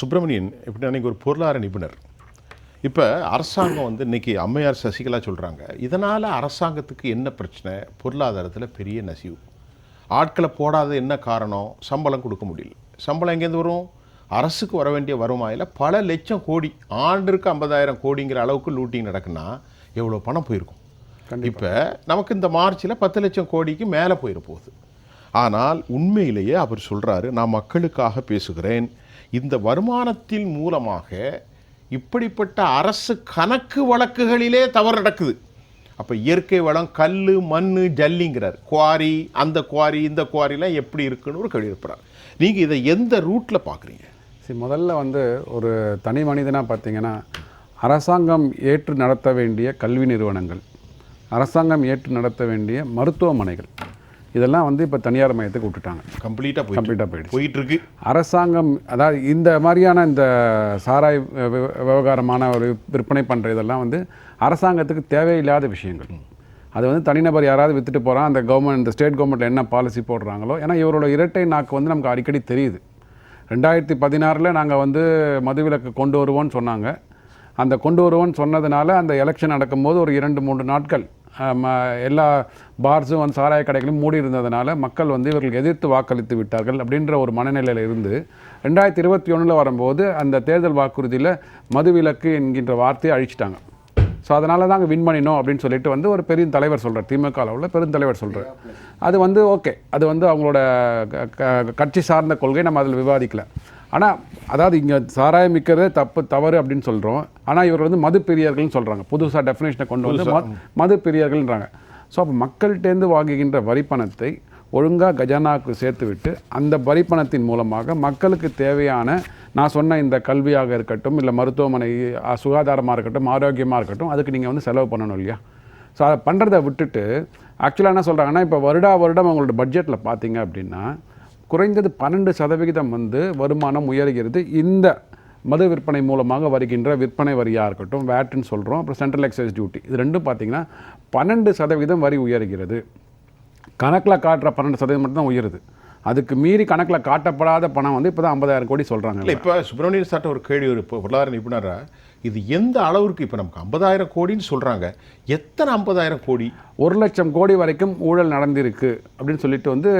சுப்பிரமணியன் இப்படி அன்னைக்கு ஒரு பொருளாதார நிபுணர். இப்போ அரசாங்கம் வந்து இன்னைக்கு அம்மையார் சசிகலா சொல்கிறாங்க இதனால் அரசாங்கத்துக்கு என்ன பிரச்சனை? பொருளாதாரத்தில் பெரிய நசிவு. ஆட்களை போடாத என்ன காரணம்? சம்பளம் கொடுக்க முடியல. சம்பளம் எங்கேருந்து வரும்? அரசுக்கு வர வேண்டிய வருமாயில் பல லட்சம் கோடி ஆண்டிற்கு ஐம்பதாயிரம் கோடிங்கிற அளவுக்கு லூட்டிங் நடக்குன்னா எவ்வளோ பணம் போயிருக்கும். இப்போ நமக்கு இந்த மார்ச்சில் பத்து லட்சம் கோடிக்கு மேலே போயிட போகுது. ஆனால் உண்மையிலேயே அவர் சொல்றாரு நான் மக்களுக்காக பேசுகிறேன் இந்த வருமானத்தின் மூலமாக இப்படிப்பட்ட அரசு கணக்கு வழக்குகளிலே தவறு நடக்குது. அப்போ இயற்கை வளம் கல் மண் ஜல்லிங்கிறார். குவாரி அந்த குவாரி இந்த குவாரிலாம் எப்படி இருக்குன்னு ஒரு கேள்வி எழுப்புறார் நீங்கள் இதை எந்த ரூட்டில் பார்க்குறீங்க சரி முதல்ல வந்து ஒரு தனி மனிதனாக பார்த்தீங்கன்னா அரசாங்கம் ஏற்று நடத்த வேண்டிய கல்வி நிறுவனங்கள் அரசாங்கம் ஏற்று நடத்த வேண்டிய மருத்துவமனைகள் இதெல்லாம் வந்து இப்போ தனியார் மையத்துக்கு விட்டுட்டாங்க. கம்ப்ளீட்டாக கம்ப்ளீட்டாக போயிடுச்சு. போயிட்டு இருக்கு அரசாங்கம் அதாவது இந்த மாதிரியான இந்த சாராய் விவகாரமான ஒரு விற்பனை பண்ணுற இதெல்லாம் வந்து அரசாங்கத்துக்கு தேவையில்லாத விஷயங்கள். அது வந்து தனிநபர் யாராவது வித்துட்டு போகிறான் அந்த கவர்மெண்ட் இந்த ஸ்டேட் கவர்மெண்ட் என்ன பாலிசி போடுறாங்களோ ஏன்னா இவரோட இரட்டை நாக்கு வந்து நமக்கு அடிக்கடி தெரியுது. ரெண்டாயிரத்தி பதினாறில் நாங்கள் வந்து மதுவிலக்கு கொண்டு வருவோம்னு சொன்னாங்க. அந்த கொண்டு வருவோம்னு சொன்னதுனால அந்த எலெக்ஷன் நடக்கும்போது ஒரு இரண்டு மூன்று நாட்கள் எல்லா பார்ஸும் வந்து சாராய கடைகளும் மூடி இருந்ததுனால மக்கள் வந்து இவர்கள் எதிர்த்து வாக்களித்து விட்டார்கள் அப்படின்ற ஒரு மனநிலையில் இருந்து ரெண்டாயிரத்தி இருபத்தி ஒன்றில் வரும்போது அந்த தேர்தல் வாக்குறுதியில் மதுவிலக்கு என்கின்ற வார்த்தையை அழிச்சிட்டாங்க. ஸோ அதனால தான் வின் பண்ணினோம் அப்படின்னு சொல்லிட்டு வந்து ஒரு பெரிய தலைவர் சொல்கிறார் திமுக அளவில் பெருந்தலைவர் சொல்கிறார் அது வந்து ஓகே அது வந்து அவங்களோட க- க- கட்சி சார்ந்த கொள்கை நம்ம அதில் விவாதிக்கல. ஆனால் அதாவது இங்கே சாராயம் விற்கிறது தப்பு தவறு அப்படின்னு சொல்கிறோம் ஆனால் இவர் வந்து மது பிரியர்கள்னு சொல்கிறாங்க புதுசாக டெஃபினேஷனை கொண்டு வந்து மது பிரியர்கள்ன்றாங்க ஸோ அப்போ மக்கள்கிட்டேருந்து வாங்குகின்ற வரி பணத்தை ஒழுங்காக கஜானாவுக்கு சேர்த்து விட்டு அந்த வரி பணத்தின் மூலமாக மக்களுக்கு தேவையான நான் சொன்ன இந்த கல்வியாக இருக்கட்டும் இல்லை மருத்துவமனை சுகாதாரமாக இருக்கட்டும் ஆரோக்கியமாக இருக்கட்டும் அதுக்கு நீங்கள் வந்து செலவு பண்ணணும் இல்லையா? ஸோ அதை பண்ணுறதை விட்டுட்டு ஆக்சுவலாக என்ன சொல்கிறாங்கன்னா இப்போ வருடா வருடம் அவங்களோட பட்ஜெட்டில் பார்த்தீங்க அப்படின்னா குறைந்தது பன்னெண்டு சதவிகிதம் வந்து வருமானம் உயர்கிறது. இந்த மது விற்பனை மூலமாக வருகின்ற விற்பனை வரியாக இருக்கட்டும் வேட்டுன்னு சொல்கிறோம் அப்புறம் சென்ட்ரல் எக்ஸைஸ் டியூட்டி இது ரெண்டும் பார்த்தீங்கன்னா பன்னெண்டு சதவீதம் வரி உயர்கிறது. கணக்கில் காட்டுற பன்னெண்டு சதவீதம் மட்டும் தான் உயருது. அதுக்கு மீறி கணக்கில் காட்டப்படாத பணம் வந்து இப்போ தான் ஐம்பதாயிரம் கோடி சொல்கிறாங்க இல்லை இப்போ சுப்பிரமணியன் சார்ட்ட ஒரு கேள்வி ஒரு பொருளாதார நிபுணரா இது எந்த அளவுக்கு இப்போ நமக்கு ஐம்பதாயிரம் கோடின்னு சொல்கிறாங்க எத்தனை ஐம்பதாயிரம் கோடி? ஒரு லட்சம் கோடி வரைக்கும் ஊழல் நடந்திருக்கு அப்படின்னு சொல்லிட்டு வந்து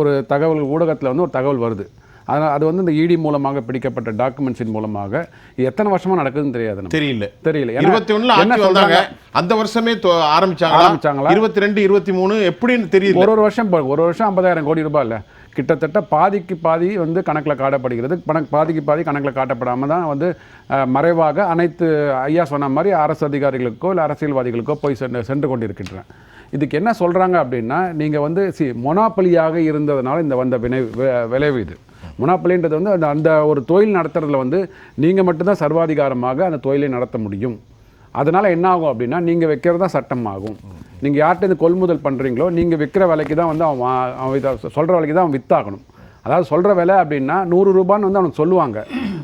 ஒரு தகவல் ஊடகத்தில் வந்து ஒரு தகவல் வருது. அதனால் அது வந்து இந்த இடி மூலமாக பிடிக்கப்பட்ட டாக்குமெண்ட்ஸின் மூலமாக எத்தனை வருஷமாக நடக்குதுன்னு தெரியாது. தெரியல. தெரியல. இருபத்தி ஒண்ணுல என்ன சொல்றாங்க? அந்த வருஷமே தொ- ஆரம்பிச்சாங்களா? இருபத்தி ரெண்டு இருபத்தி மூணு எப்படின்னு தெரியல. ஒரு ஒரு வருஷம் ஒரு வருஷம் ஐம்பதாயிரம் கோடி ரூபாய் இல்லை கிட்டத்தட்ட பாதிக்கு பாதி வந்து கணக்கில் காட்டப்படுகிறது. பணம் பாதிக்கு பாதி கணக்கில் காட்டப்படாமல் தான் வந்து மறைவாக அனைத்து ஐயா சொன்ன மாதிரி அரசு அதிகாரிகளுக்கோ இல்லை அரசியல்வாதிகளுக்கோ போய் சென்று சென்று கொண்டிருக்கின்றன. இதுக்கு என்ன சொல்கிறாங்க அப்படின்னா நீங்கள் வந்து சி மொனாப்பலியாக இருந்ததுனால இந்த வந்த வினை விளைவு இது. மொனாப்பலின்றது வந்து அந்த அந்த ஒரு தொழில் நடத்துறதுல வந்து நீங்கள் மட்டும்தான் சர்வாதிகாரமாக அந்த தொழிலை நடத்த முடியும். அதனால் என்ன ஆகும் அப்படின்னா நீங்கள் வைக்கிறது தான் சட்டம் ஆகும் நீங்கள் யார்கிட்ட இது கொள்முதல் பண்ணுறீங்களோ நீங்கள் விற்கிற விலைக்கு தான் வந்து அவன் அவன் இதை சொல்கிற விலைக்கு தான் அவன் வித்தாகணும். அதாவது சொல்கிற விலை அப்படின்னா நூறு ரூபான்னு வந்து அவனுக்கு சொல்லுவாங்க.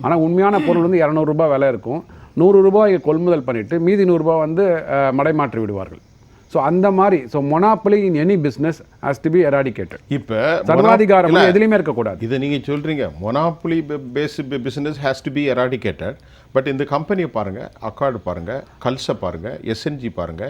ஆனால் உண்மையான பொருள் வந்து இரநூறுபா விலை இருக்கும். நூறு ரூபாய் கொள்முதல் பண்ணிவிட்டு மீதி நூறுரூபா வந்து மடைமாற்றி விடுவார்கள். ஸோ அந்த மாதிரி so monopoly in any business has to be eradicated இப்போ சர்வாதிகாரம் எதுலையுமே இருக்கக்கூடாது. இதை நீங்க சொல்றீங்க. Monopoly base business has to be eradicated but இந்த கம்பெனியை பாருங்க அக்கார்டு பாருங்க கல்ஸை பாருங்க எஸ்என்ஜி பாருங்க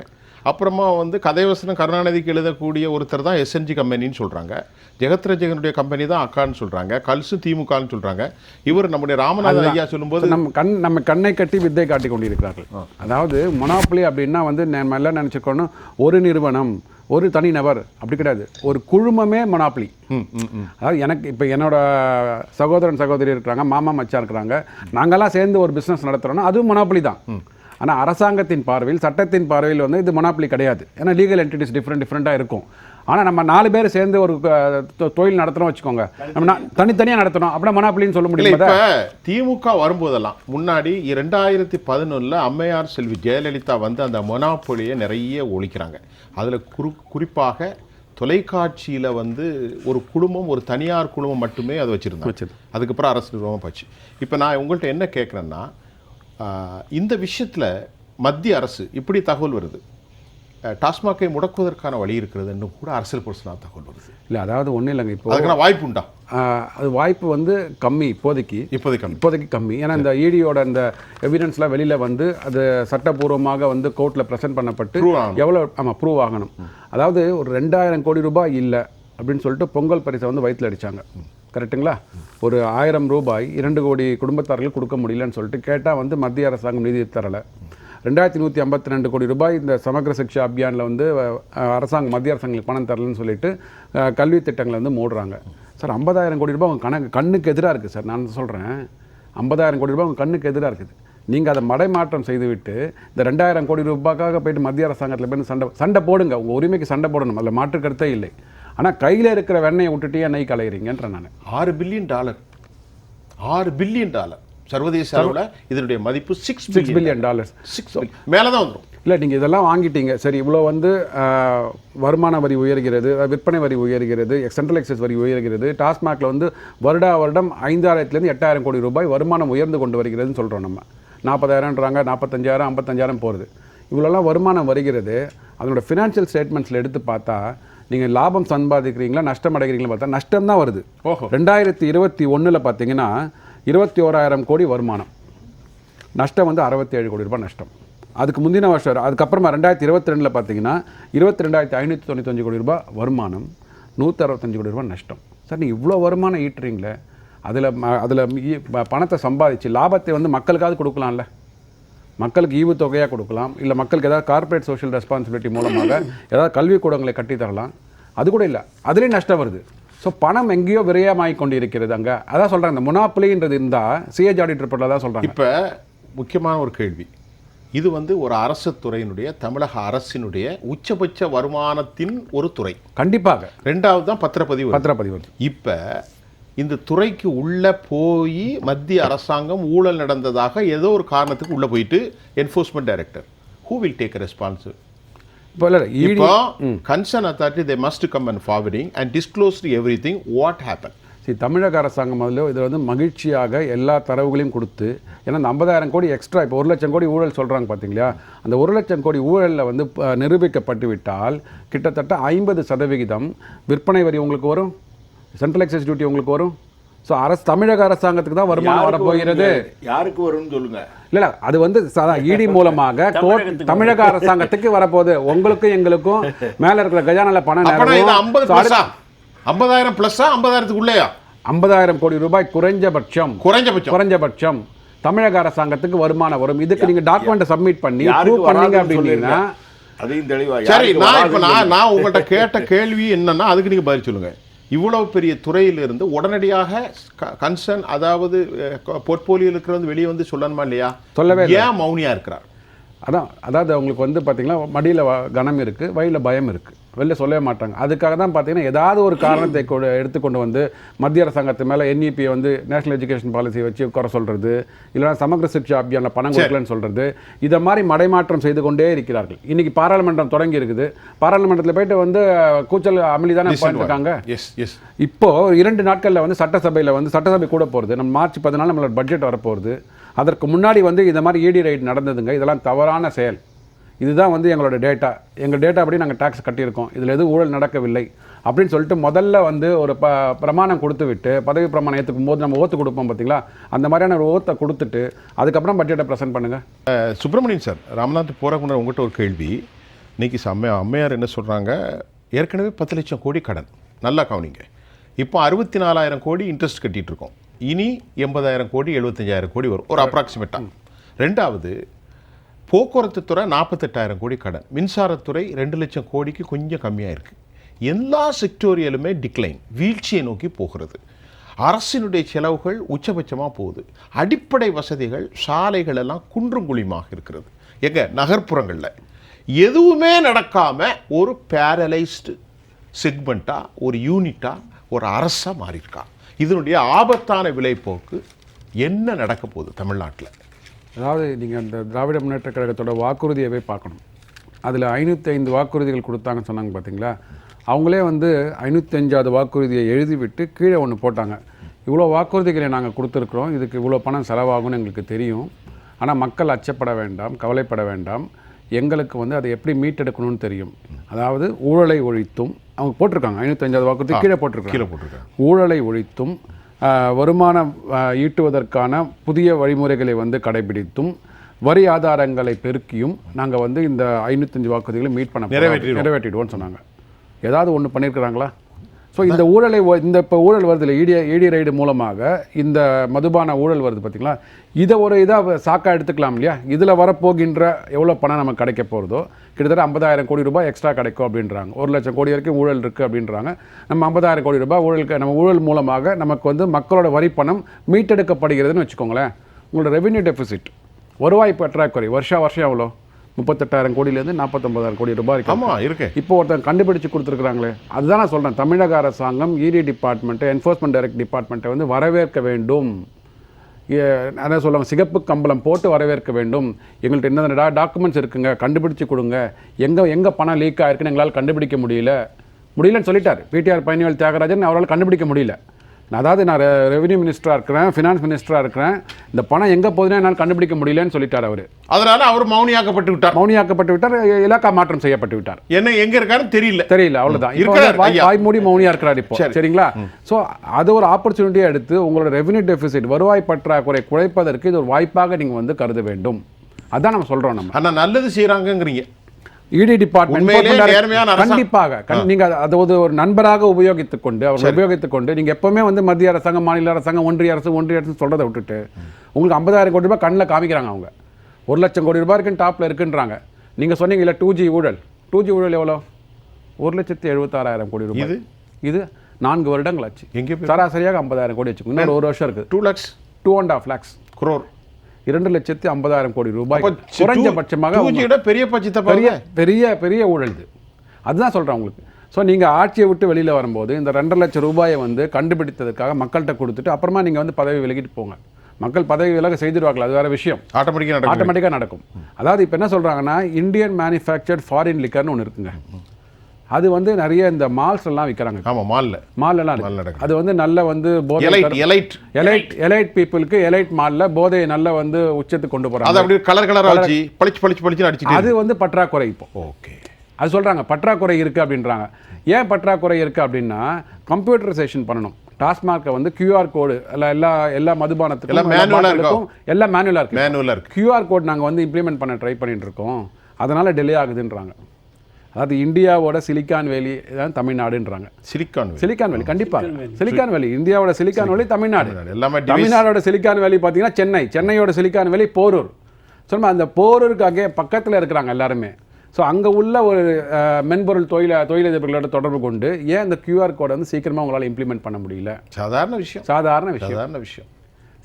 அப்புறமா வந்து கதைவசனம் கருணாநிதிக்கு எழுதக்கூடிய ஒருத்தர் தான் எஸ்என்ஜி கம்பெனின்னு சொல்றாங்க. ஜெகத்ரஜகனுடைய கம்பெனி தான் அக்கான்னு சொல்றாங்க. கல்ஸு திமுகன்னு சொல்றாங்க. இவர் நம்முடைய ராமநாதன் ஐயா சொல்லும்போது நம்ம கண் நம்ம கண்ணை கட்டி வித்தை காட்டி கொண்டிருக்கிறார்கள். அதாவது மொனாப்புலி அப்படின்னா வந்து நம்ம எல்லாம் நினச்சிக்கணும். ஒரு நிறுவனம் ஒரு தனிநபர் அப்படி கிடையாது. ஒரு குழுமமே மொனாப்புலி ம், ம், ம். அதாவது எனக்கு இப்போ என்னோட சகோதரன் சகோதரி இருக்கிறாங்க மாமா மச்சான் இருக்கிறாங்க. நாங்கெல்லாம் சேர்ந்து ஒரு பிஸ்னஸ் நடத்துகிறோன்னா அதுவும் மொனாப்புலி தான். ஆனால் அரசாங்கத்தின் பார்வையில் சட்டத்தின் பார்வையில் வந்து இது மொனாப்புலி கிடையாது. ஏன்னா லீகல் என்டிட்டிஸ் டிஃப்ரெண்ட் டிஃப்ரெண்ட்டாக இருக்கும். ஆனால் நம்ம நாலு பேர் சேர்ந்து ஒரு தொழில் நடத்துகிறோம் வச்சுக்கோங்க. நம்ம தனித்தனியாக நடத்தணும். அப்படின்னா மொனாப்புலின்னு சொல்ல இப்ப திமுக வரும்போதெல்லாம் முன்னாடி இரண்டாயிரத்தி பதினொன்னுல அம்மையார் செல்வி ஜெயலலிதா வந்து அந்த மொனாப்பொலியை நிறைய ஒழிக்கிறாங்க. அதுல குறி குறிப்பாக தொலைக்காட்சியில வந்து ஒரு குடும்பம் ஒரு தனியார் குடும்பம் மட்டுமே அதை வச்சிருந்தாங்க. வச்சிருந்தாங்க. அதுக்கப்புறம் அரசு நிறுவனம் போச்சு. இப்போ நான் உங்கள்கிட்ட என்ன கேட்குறேன்னா இந்த விஷயத்துல மத்திய அரசு இப்படி தகவல் வருது. டாஸ்மாகை முடக்குவதற்கான வழி இருக்கிறதுன்னு கூட அரசியல் பர்சனாக தகவல் வருது. இல்லை அதாவது ஒன்றும் இல்லைங்க இப்போ அதுக்கான வாய்ப்பு உண்டா? அது வாய்ப்பு வந்து கம்மி இப்போதைக்கு. இப்போதைக்கு. இப்போதைக்கு கம்மி. ஏன்னா இந்த ஈடியோட இந்த எவிடன்ஸ்லாம் வெளியில் வந்து அது சட்டபூர்வமாக வந்து கோர்ட்டில் ப்ரெசென்ட் பண்ணப்பட்டு. எவ்வளோ ஆமாம் ப்ரூவ் ஆகணும். அதாவது ஒரு ரெண்டாயிரம் கோடி ரூபாய் இல்லை அப்படின்னு சொல்லிட்டு பொங்கல் பரிசை வந்து வயிற்றில் அடிச்சாங்க. கரெக்ட்டுங்களா ஒரு ஆயிரம் ரூபாய் இரண்டு கோடி குடும்பத்தார்கள் கொடுக்க முடியலன்னு சொல்லிட்டு கேட்டால் வந்து மத்திய அரசாங்கம் நிதி தரலை. ரெண்டாயிரத்தி நூற்றி ஐம்பத்தி ரெண்டு கோடி ரூபாய் இந்த சமகிர சிக்ஷா அபியானில் வந்து அரசாங்கம் மத்திய அரசாங்கங்களுக்கு பணம் தரலன்னு சொல்லிட்டு கல்வி திட்டங்களை வந்து மூடுறாங்க. சார் ஐம்பதாயிரம் கோடி ரூபாய் உங்கள் கணக்கு கண்ணுக்கு எதிராக இருக்குது சார். நான் சொல்கிறேன் ஐம்பதாயிரம் கோடி ரூபாய் உங்கள் கண்ணுக்கு எதிராக இருக்குது. நீங்கள் அதை மடைமாற்றம் செய்துவிட்டு இந்த ரெண்டாயிரம் கோடி ரூபாய்க்காக போயிட்டு மத்திய அரசாங்கத்தில் போய் சண்டை சண்டை போடுங்க. உங்கள் உரிமைக்கு சண்டை போடணும். அதில் மாற்று கருத்தே இல்லை. ஆனால் கையில் இருக்கிற வெண்ணெயை விட்டுட்டு ஏன் நெய் கலையிறீங்கன்ற நான். ஆறு பில்லியன் டாலர். ஆறு பில்லியன் டாலர். சர்வதேச அளவில் இதனுடைய மதிப்பு six six billion dollars six மேலே தான் வந்துடும் இல்லை நீங்கள் இதெல்லாம் வாங்கிட்டீங்க. சரி இவ்வளோ வந்து வருமான வரி உயர்கிறது விற்பனை வரி உயர்கிறது சென்ட்ரல் எக்ஸஸ் வரி உயர்கிறது டாஸ்மாகில் வந்து வருடா வருடம் ஐந்தாயிரத்துலேருந்து எட்டாயிரம் கோடி ரூபாய் வருமானம் உயர்ந்து கொண்டு வருகிறதுன்னு சொல்கிறோம் நம்ம. நாற்பதாயிரம்ன்றாங்க நாற்பத்தஞ்சாயிரம் ஐம்பத்தஞ்சாயிரம் போகிறது இவ்வளோலாம் வருமானம் வருகிறது. அதனோட ஃபினான்ஷியல் ஸ்டேட்மெண்ட்ஸில் எடுத்து பார்த்தா நீங்கள் லாபம் சம்பாதிக்கிறீங்களா நஷ்டம் அடைகிறீங்களா பார்த்தா நஷ்டம் தான் வருது. ஓஹோ. ரெண்டாயிரத்தி இருபத்தி ஒன்றில் பார்த்தீங்கன்னா இருபத்தி ஓராயிரம் கோடி வருமானம். நஷ்டம் வந்து அறுபத்தேழு கோடி ரூபாய் நஷ்டம். அதுக்கு முந்தின வருஷம் அதுக்கப்புறமா ரெண்டாயிரத்தி இருபத்தி ரெண்டில் பார்த்தீங்கன்னா இருபத்தி ரெண்டாயிரத்தி ஐநூற்றி தொண்ணூத்தஞ்சு கோடி ரூபாய் வருமானம் நூற்றி அறுபத்தஞ்சு கோடி ரூபாய் நஷ்டம். சார் நீங்கள் இவ்வளோ வருமானம் ஈட்டுறீங்களே அதில் அதில் பணத்தை சம்பாதிச்சு லாபத்தை வந்து மக்களுக்காவது கொடுக்கலாம்ல. மக்களுக்கு ஈவுத்தொகையாக கொடுக்கலாம் இல்லை மக்களுக்கு ஏதாவது கார்ப்பரேட் சோஷியல் ரெஸ்பான்சிபிலிட்டி மூலமாக ஏதாவது கல்விக்கூடங்களை கட்டித் தரலாம். அது கூட இல்லை. அதுலேயும் நஷ்டம் வருது. ஸோ பணம் எங்கேயோ விரயமாகி கொண்டு இருக்கிறது அங்கே. அதான் சொல்கிறாங்க இந்த முனாப்பிளின்றது இருந்தால் சிஏஜ் ஆடிட்டர் ரிப்போர்ட்டில் தான் சொல்கிறாங்க இப்போ முக்கியமான ஒரு கேள்வி. இது வந்து ஒரு அரசு துறையினுடைய தமிழக அரசினுடைய உச்சபட்ச வருமானத்தின் ஒரு துறை. கண்டிப்பாக. ரெண்டாவது தான் பத்திரப்பதிவு. பத்திரப்பதிவு. இப்ப இந்த துறைக்கு உள்ள போய் மத்திய அரசாங்கம் ஊழல் நடந்ததாக ஏதோ ஒரு காரணத்துக்கு உள்ள போயிட்டு enforcement director who will take responsible இப்போ concern authority they must come and forwarding and disclose everything what happen சரி தமிழக அரசாங்கம் முதல்ல இதில் வந்து மகிழ்ச்சியாக எல்லா தரவுகளையும் கொடுத்து ஏன்னா அந்த ஐம்பதாயிரம் கோடி எக்ஸ்ட்ரா இப்போ ஒரு லட்சம் கோடி ஊழல் சொல்கிறாங்க பார்த்தீங்களா அந்த ஒரு லட்சம் கோடி ஊழலில் வந்து நிரூபிக்கப்பட்டு விட்டால் கிட்டத்தட்ட ஐம்பது சதவிகிதம் விற்பனை வரி உங்களுக்கு வரும்? சென்ட்ரல் எக்ஸைஸ் டியூட்டி உங்களுக்கு வரும்? ஸோ அரசு தமிழக அரசாங்கத்துக்கு தான் வருமானம் வரப்போகிறது யாருக்கு வரும்னு சொல்லுங்க. இல்ல அது வந்து இடி மூலமாக கோர்ட் தமிழக அரசாங்கத்துக்கு வரப்போகுது. உங்களுக்கும் எங்களுக்கும் மேல இருக்கிற கஜானால பணம் ஐம்பதாயிரம் பிளஸா ஐம்பதாயிரத்துக்கு உள்ளேயா? ஐம்பதாயிரம் கோடி ரூபாய் குறைஞ்சபட்சம். குறைஞ்சபட்சம். குறைஞ்சபட்சம். தமிழக அரசாங்கத்துக்கு வருமானம் வரும். இதுக்கு நீங்க டாக்குமெண்ட் சப்மிட் பண்ணி ப்ரூவ் பண்ணீங்க அப்படின்னா. அதையும் தெளிவா சரி நான் இப்போ நான். நான் உங்கள்கிட்ட கேட்ட கேள்வி என்னன்னா அதுக்கு நீங்க பதில் சொல்லுங்க. இவ்வளவு பெரிய துறையிலிருந்து உடனடியாக கன்சர்ன் அதாவது போர்ட்போலியோல இருக்கிறது வெளியே வந்து சொல்லணுமா இல்லையா? சொல்லவே ஏன் மௌனியா இருக்கிறார்? அதான் அதாவது அவங்களுக்கு வந்து பார்த்தீங்கன்னா மடியில் கனம் இருக்குது வயிறில் பயம் இருக்குது வெளில சொல்லவே மாட்டாங்க. அதுக்காக தான் பார்த்தீங்கன்னா ஏதாவது ஒரு காரணத்தை கொண்டு எடுத்துக்கொண்டு வந்து மத்திய அரசாங்கத்து மேலே என்இபியை வந்து நேஷனல் எஜுகேஷன் பாலிசியை வச்சு குறை சொல்கிறது இல்லைன்னா சமக்ர சிக்ஷா அபியானில் பணம் கொடுக்கலன்னு சொல்கிறது இதை மாதிரி மடைமாற்றம் செய்து கொண்டே இருக்கிறார்கள். இன்னைக்கு பாராளுமன்றம் தொடங்கி இருக்குது. பாராளுமன்றத்தில் போயிட்டு வந்து கூச்சல் அமளி தானே இருக்காங்க? எஸ் எஸ் இப்போ இரண்டு நாட்களில் வந்து சட்டசபையில் வந்து சட்டசபை கூட போகிறது நம்ம மார்ச் பதினாலு நம்மளோட பட்ஜெட் வரப்போகுது அதற்கு முன்னாடி வந்து இந்த மாதிரி இடி ரைட் நடந்ததுங்க. இதெல்லாம் தவறான செயல். இதுதான் வந்து எங்களோட டேட்டா எங்கள் டேட்டா அப்படி நாங்கள் டேக்ஸ் கட்டியிருக்கோம். இதில் எதுவும் ஊழல் நடக்கவில்லை. அப்படின்னு சொல்லிட்டு முதல்ல வந்து ஒரு ப பிரமாணம் கொடுத்து விட்டு பதவி பிரமாணம் ஏற்றுக்கும் போது நம்ம ஓத்து கொடுப்போம் பார்த்தீங்களா அந்த மாதிரியான ஒரு ஓத்தை கொடுத்துட்டு அதுக்கப்புறம் பட்ஜெட்டை ப்ரெசென்ட் பண்ணுங்கள் சுப்பிரமணியன் சார் ராமநாத் முன்னாடி உங்கள்கிட்ட ஒரு கேள்வி. இன்னைக்கு அம்மையா அம்மையார் என்ன சொல்றாங்க? ஏற்கனவே பத்து லட்சம் கோடி கடன். நல்லா கவனிங்க. இப்போ அறுபத்தி நாலாயிரம் கோடி இன்ட்ரெஸ்ட் கட்டிட்டு இருக்கோம். இனி எண்பதாயிரம் கோடி எழுபத்தஞ்சாயிரம் கோடி வரும். ஒரு அப்ராக்சிமேட்டாக ரெண்டாவது போக்குவரத்து துறை நாற்பத்தெட்டாயிரம் கோடி கடன். மின்சாரத்துறை ரெண்டு லட்சம் கோடிக்கு கொஞ்சம் கம்மியாக இருக்குது எல்லா செக்டோரியலுமே டிக்ளைன் வீழ்ச்சியை நோக்கி போகிறது. அரசினுடைய செலவுகள் உச்சபட்சமாக போகுது. அடிப்படை வசதிகள் சாலைகள் எல்லாம் குன்றும் குழியுமாக இருக்கிறது. எங்க? நகர்ப்புறங்களில். எதுவுமே நடக்காமல் ஒரு பேரலைஸ்டு செக்மெண்ட்டாக ஒரு யூனிட்டாக ஒரு அரசாக மாறியிருக்கா. இதனுடைய ஆபத்தான விலைப்போக்கு என்ன நடக்க போகுது தமிழ்நாட்டில்? அதாவது நீங்கள் அந்த திராவிட முன்னேற்ற கழகத்தோட வாக்குறுதியவே பார்க்கணும். அதில் ஐநூற்றி ஐந்து வாக்குறுதிகள் கொடுத்தாங்கன்னு சொன்னாங்க பார்த்தீங்களா அவங்களே வந்து ஐநூற்றஞ்சாவது வாக்குறுதியை எழுதிவிட்டு கீழே ஒன்று போட்டாங்க. இவ்வளோ வாக்குறுதிகளை நாங்கள் கொடுத்துருக்குறோம். இதுக்கு இவ்வளோ பணம் செலவாகும்னு எங்களுக்கு தெரியும். ஆனால் மக்கள் அச்சப்பட வேண்டாம் கவலைப்பட வேண்டாம். எங்களுக்கு வந்து அதை எப்படி மீட்டெடுக்கணும்னு தெரியும். அதாவது ஊழலை ஒழித்தும் அவங்க போட்டிருக்காங்க ஐநூற்றஞ்சாவது வாக்குறுதி கீழே போட்டிருக்காங்க. கீழே போட்டிருக்காங்க. ஊழலை ஒழித்தும் வருமானம் ஈட்டுவதற்கான புதிய வழிமுறைகளை வந்து கடைபிடித்தும் வரி ஆதாரங்களை பெருக்கியும் நாங்கள் வந்து இந்த ஐநூத்தஞ்சு வாக்குறுதிகளை மீட் பண்ண. நிறைவேற்றிடுவோம்னு சொன்னாங்க. ஏதாவது ஒன்று பண்ணியிருக்கிறாங்களா ஸோ இந்த ஊழலை இந்த இப்போ ஊழல் வருது இல்லை இடி இடி ரைடு மூலமாக இந்த மதுபான ஊழல் வருது பார்த்தீங்களா இதை ஒரு இதாக சாக்கா எடுத்துக்கலாம் இல்லையா? இதில் வரப்போகின்ற எவ்வளோ பணம் நமக்கு கிடைக்க போகிறதோ கிட்டத்தட்ட ஐம்பதாயிரம் கோடி ரூபாய் எக்ஸ்ட்ரா கிடைக்கும் அப்படின்றாங்க. ஒரு லட்சம் கோடி வரைக்கும் ஊழல் இருக்குது அப்படின்றாங்க. நம்ம ஐம்பதாயிரம் கோடி ரூபாய் ஊழலுக்கு நம்ம ஊழல் மூலமாக நமக்கு வந்து மக்களோட வரி பணம் மீட்டெடுக்கப்படுகிறதுன்னு வச்சுக்கோங்களேன். உங்களோட ரெவென்யூ டெபிசிட் வருவாய் பற்றாக்குறை வருஷா வருஷம் எவ்வளோ முப்பத்தெட்டாயிரம் கோடியிலேருந்து நாற்பத்தொம்பதாயிரம் கோடி ரூபாய் இருக்கு ஆமா இருக்கு. இப்போ ஒருத்தன் கண்டுபிடிச்சு கொடுத்துருக்குறாங்களே அதுதான் நான் சொல்கிறேன் தமிழக அரசாங்கம் இடி டிபார்ட்மெண்ட்டு என்ஃபோர்ஸ்மெண்ட் டைரக்ட் டிபார்ட்மெண்ட்டை வந்து வரவேற்க வேண்டும். அதான் சொல்லுவாங்க சிகப்பு கம்பளம் போட்டு வரவேற்க வேண்டும். எங்கள்கிட்ட என்ன டாக்குமெண்ட்ஸ் இருக்குங்க கண்டுபிடிச்சு கொடுங்க. எங்கே எங்கே பணம் லீக் ஆயிருக்குன்னு எங்களால் கண்டுபிடிக்க முடியல. முடியலன்னு சொல்லிட்டார். பிடிஆர் பழனிவேல் தியாகராஜன் அவரால் கண்டுபிடிக்க முடியல. அதாவது நான் ரெவென்யூ மினிஸ்டராக இருக்கிறேன் ஃபினான்ஸ் மினிஸ்டராக இருக்கிறேன். இந்த பணம் எங்கே போகுதுன்னு என்னால் கண்டுபிடிக்க முடியலன்னு சொல்லிட்டார் அவர். அதனால அவர் மௌனியாக்கப்பட்டு விட்டார். மௌனியாக்கப்பட்டு விட்டார் இலாக்கா மாற்றம் செய்யப்பட்டு விட்டார். என்ன எங்க இருக்காருன்னு தெரியல. தெரியல வந்து வாய் மூடி மௌனியா இருக்கிறார் இப்போ. சரி. சரிங்களா? சோ அது ஒரு ஆப்பர்ச்சுனிட்டியா எடுத்து உங்களோட ரெவென்யூ டெபிசிட் வருவாய் பற்றாக்குறை குறைப்பதற்கு இது ஒரு வாய்ப்பாக நீங்க வந்து கருத வேண்டும். அதான் நம்ம சொல்றோம் நம்ம. ஆனா நல்லது செய்யறாங்கங்கிறீங்க இடி டிபார்ட்மெண்ட். கண்டிப்பாக கண்- நீங்க அதை- அதை ஒரு நண்பராக உபயோகித்துக் கொண்டு அவர்கள் உபயோகித்துக் கொண்டு நீங்க எப்பவுமே வந்து மத்திய அரசாங்கம் மாநில அரசாங்கம் ஒன்றிய அரசு ஒன்றிய அரசு சொல்றதை விட்டுட்டு உங்களுக்கு ஐம்பதாயிரம் கோடி ரூபாய் கண்ணில் காமிக்கிறாங்க அவங்க. ஒரு லட்சம் கோடி ரூபாய் இருக்குன்னு டாப்ல இருக்குன்றாங்க. நீங்க சொன்னீங்க இல்ல டூ ஜி ஊழல். டூ ஜி ஊழல் எவ்வளோ? ஒரு லட்சத்தி எழுபத்தாறாயிரம் கோடி ரூபாய். இது? இது நான்கு வருடங்கள் ஆச்சு. சராசரியாக ஐம்பதாயிரம் கோடி வச்சுக்கோங்க இன்னொரு ஒரு வருஷம் இருக்கு. Two lakhs two and half lakhs crore இரண்டு லட்சத்தி ஐம்பதாயிரம் கோடி ரூபாய் குறைஞ்சபட்சமாக பெரிய பட்சத்தை பெரிய பெரிய பெரிய ஊழல் இது. அதுதான் சொல்கிறேன் உங்களுக்கு. ஸோ நீங்கள் ஆட்சியை விட்டு வெளியில் வரும்போது இந்த ரெண்டரை லட்சம் ரூபாயை வந்து கண்டுபிடித்ததுக்காக மக்கள்கிட்ட கொடுத்துட்டு அப்புறமா நீங்கள் வந்து பதவி விலகிட்டு போங்க. மக்கள் பதவி விலக செய்திருவார்கள் அது வேற விஷயம். ஆட்டோமேட்டிக்கா நடக்கும். ஆட்டோமேட்டிக்காக நடக்கும். அதாவது இப்போ என்ன சொல்கிறாங்கன்னா இந்தியன் மேனுஃபேக்சர்ட் ஃபாரின் லிக்கர்னு ஒன்று இருக்குங்க. அது வந்து நிறைய இந்த மால்ஸ் எல்லாம் விற்கிறாங்க ஆமா மால்ல மால் எல்லாம் மால்ல இருக்கு நடக்குது. அது வந்து நல்ல வந்து போதை எலைட் எலைட் எலைட் பீப்புளுக்கு எலைட் மால்ல போதையை நல்ல வந்து உச்சத்துக்கு கொண்டு அதை போறாங்க அப்படியே கலர் கலரா வச்சு பளிச்சு பளிச்சு பளிச்சு அடிச்சுட்டு அது வந்து பற்றாக்குறை இப்போ. ஓகே. அது சொல்றாங்க பற்றாக்குறை இருக்கு அப்படின்றாங்க. ஏன் பற்றாக்குறை இருக்கு அப்படின்னா கம்ப்யூட்டரைசேஷன் பண்ணணும். டாஸ்மார்க்கை வந்து கியூஆர் கோடு எல்லா எல்லா எல்லா மதுபானத்துக்கும் எல்லாம் எல்லா manual-ஆ பாட்டிலுக்கும் எல்லாம் மேனுவலாக இருக்கு. மேனுவலா இருக்கு. கியூஆர் கோட் நாங்கள் வந்து இம்ப்ளிமெண்ட் பண்ண ட்ரை பண்ணிட்டு இருக்கோம். அதனால டிலே ஆகுதுன்றாங்க. அதாவது இந்தியாவோட சிலிக்கான் வேலி தான் தமிழ்நாடுன்றாங்க. சிலிக்கான் சிலிக்கான் வேலி கண்டிப்பாக சிலிக்கான் வேலி. இந்தியாவோட சிலிக்கான் வேலி தமிழ்நாடு. எல்லாமே. தமிழ்நாடோட சிலிக்கான் வேலி பார்த்தீங்கன்னா சென்னை. சென்னையோட சிலிக்கான் வேலி போரூர். சொல்லுமா அந்த போரூருக்கு அங்கே பக்கத்தில் இருக்கிறாங்க எல்லாருமே. ஸோ அங்கே உள்ள ஒரு மென்பொருள் தொழில தொழிலதிபர்களோட தொடர்பு கொண்டு ஏன் இந்த கியூஆர் கோடை வந்து சீக்கிரமாக உங்களால் இம்ப்ளிமெண்ட் பண்ண முடியல? சாதாரண விஷயம். சாதாரண விஷயம். சாதாரண விஷயம்.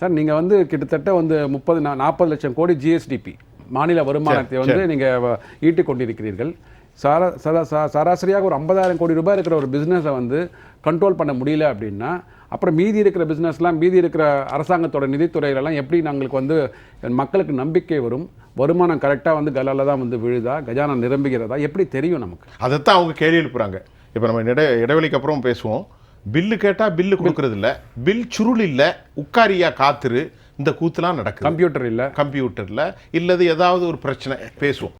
சார் நீங்கள் வந்து கிட்டத்தட்ட வந்து முப்பது நாற்பது லட்சம் கோடி ஜிஎஸ்டிபி மாநில வருமானத்தை வந்து நீங்கள் ஈட்டிக் கொண்டிருக்கிறீர்கள் சாரா சரா சராசரியாக ஒரு ஐம்பதாயிரம் கோடி ரூபாய் இருக்கிற ஒரு பிஸ்னஸை வந்து கண்ட்ரோல் பண்ண முடியல அப்படின்னா அப்புறம் மீதி இருக்கிற பிஸ்னஸ்லாம் மீதி இருக்கிற அரசாங்கத்தோட நிதித்துறையிலலாம் எப்படி நாங்களுக்கு வந்து மக்களுக்கு நம்பிக்கை வரும்? வருமானம் கரெக்டாக வந்து கலால தான் வந்து விழுதா? கஜானா நிரம்புகிறதா? எப்படி தெரியும் நமக்கு? அதைத்தான் அவங்க கேள்வி எழுப்புறாங்க. இப்போ நம்ம இட இடைவெளிக்கு அப்புறம் பேசுவோம். பில்லு கேட்டால் பில்லு கொடுக்கறது இல்ல. பில் சுருள் இல்ல. உட்காரியா காத்துரு. இந்த கூத்துலாம் நடக்குது. கம்ப்யூட்டர் இல்லை. கம்ப்யூட்டர்ல இல்லது ஏதாவது ஒரு பிரச்சனை. பேசுவோம்.